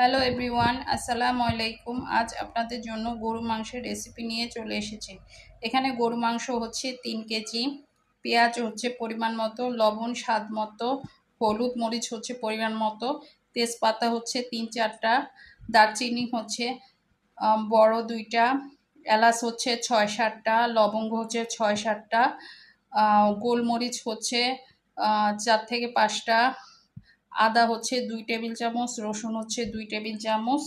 Hello everyone, আসসালামু আলাইকুম। আজ আপনাদের জন্য গরু মাংসের রেসিপি নিয়ে চলে এসেছি। এখানে গরু মাংস হচ্ছে তিন কেজি, পেঁয়াজ হচ্ছে পরিমাণ মতো, লবণ স্বাদ মতো, হলুদ মরিচ হচ্ছে পরিমাণ মতো, তেজপাতা হচ্ছে তিন চারটা, দারচিনি হচ্ছে বড় দুইটা, এলাচ হচ্ছে ছয় সাতটা, লবঙ্গ হচ্ছে ছয় সাতটা গোলমরিচ হচ্ছে চার থেকে পাঁচটা আদা হচ্ছে দুই টেবিল চামচ, রসুন হচ্ছে দুই টেবিল চামচ,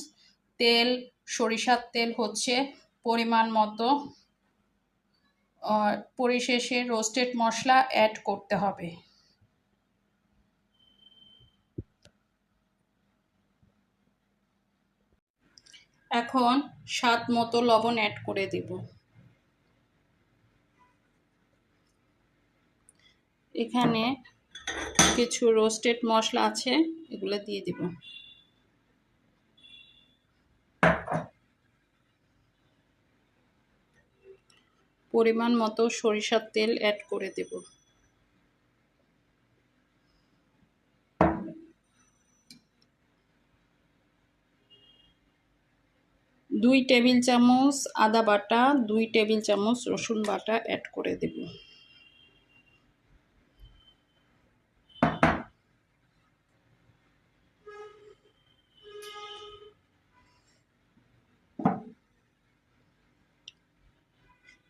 তেল, সরিষার তেল হচ্ছে পরিমাণ মতো। পরিশেষে রোস্টেড মশলা অ্যাড করতে হবে। এখন স্বাদ মতো লবণ অ্যাড করে দেব। এখানে কিছু রোস্টেড মশলা আছে, এগুলো দিয়ে দিব। পরিমাণ মতো সরিষার তেল অ্যাড করে দেব। দুই টেবিল চামচ আদা বাটা, দুই টেবিল চামচ রসুন বাটা অ্যাড করে দেব।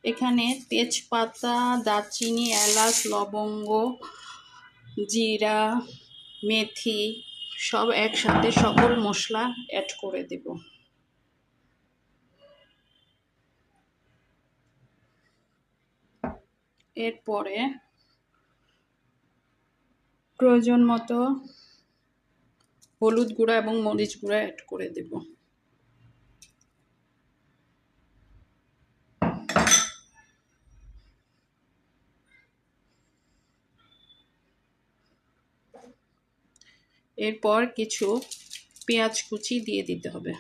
এখানে তেজপাতা, দারচিনি, এলাচ, লবঙ্গ, জিরা, মেথি সব একসাথে সকল মশলা অ্যাড করে দেব। এরপরে প্রয়োজন মতো হলুদ গুঁড়া এবং মরিচ গুঁড়া অ্যাড করে দেবো। এরপর কিছু পেঁয়াজ কুচি দিয়ে দিতে হবে।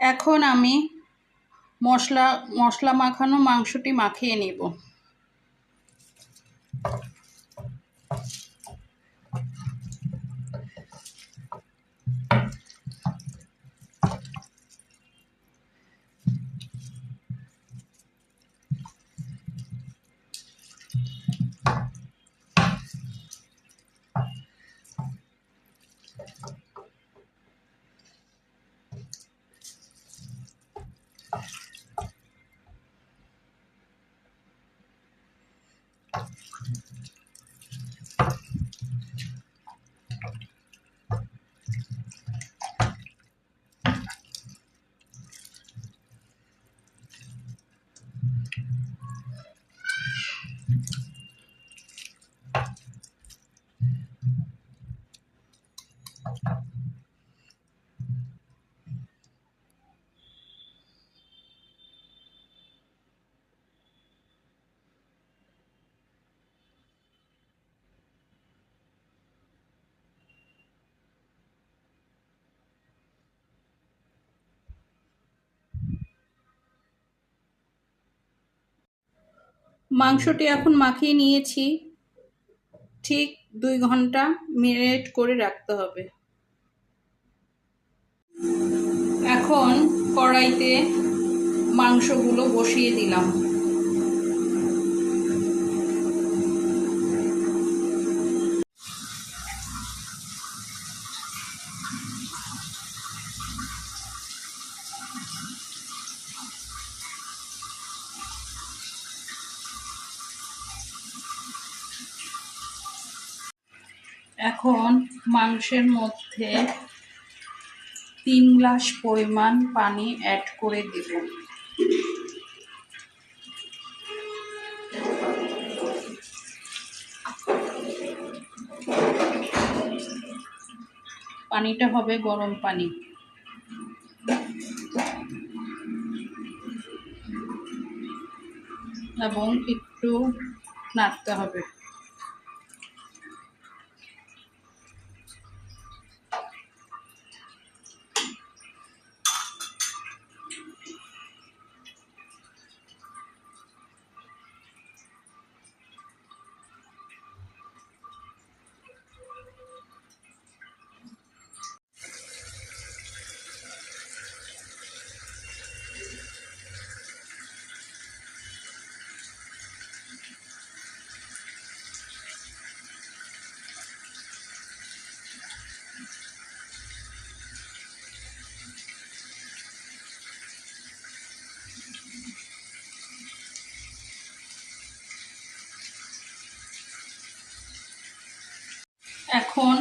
এখন আমি মশলা মশলা মাখানো মাংসটি মাখিয়ে নেব। মাংসটি এখন মাখিয়ে নিয়েছি। ঠিক দুই ঘণ্টা মেরিনেট করে রাখতে হবে। এখন কড়াইতে মাংসগুলো বসিয়ে দিলাম। এখন মাংসের মধ্যে তিন গ্লাস পরিমাণ পানি অ্যাড করে দেব। পানিটা হবে গরম পানি। এবং একটু নাড়তে হবে। এখন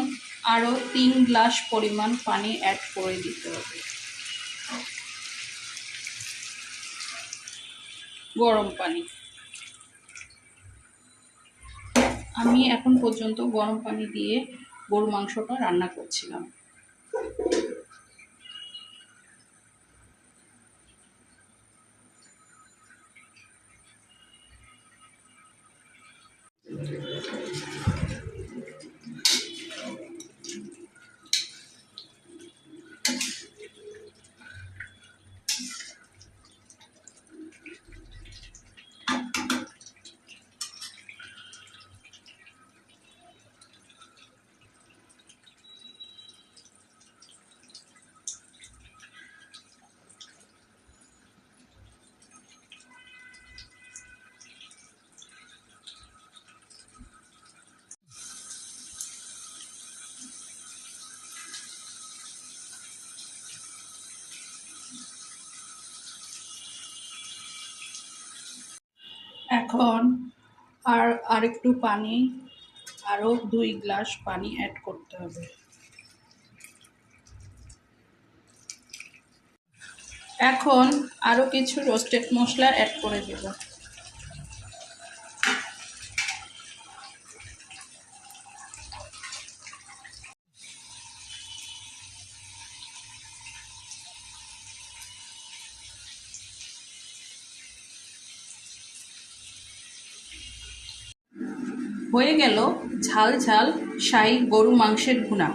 আরও তিন গ্লাস পরিমাণ পানি অ্যাড করে দিতে হবে। গরম পানি। আমি এখন পর্যন্ত গরম পানি দিয়ে গরু মাংসটা রান্না করছিলাম। এখন আর আরেকটু পানি আরও দুই গ্লাস পানি অ্যাড করতে হবে। এখন আরও কিছু রোস্টেড মশলা অ্যাড করে দেব। হয়ে গেল ঝাল ঝাল শাহি গরু মাংসের ভুনা।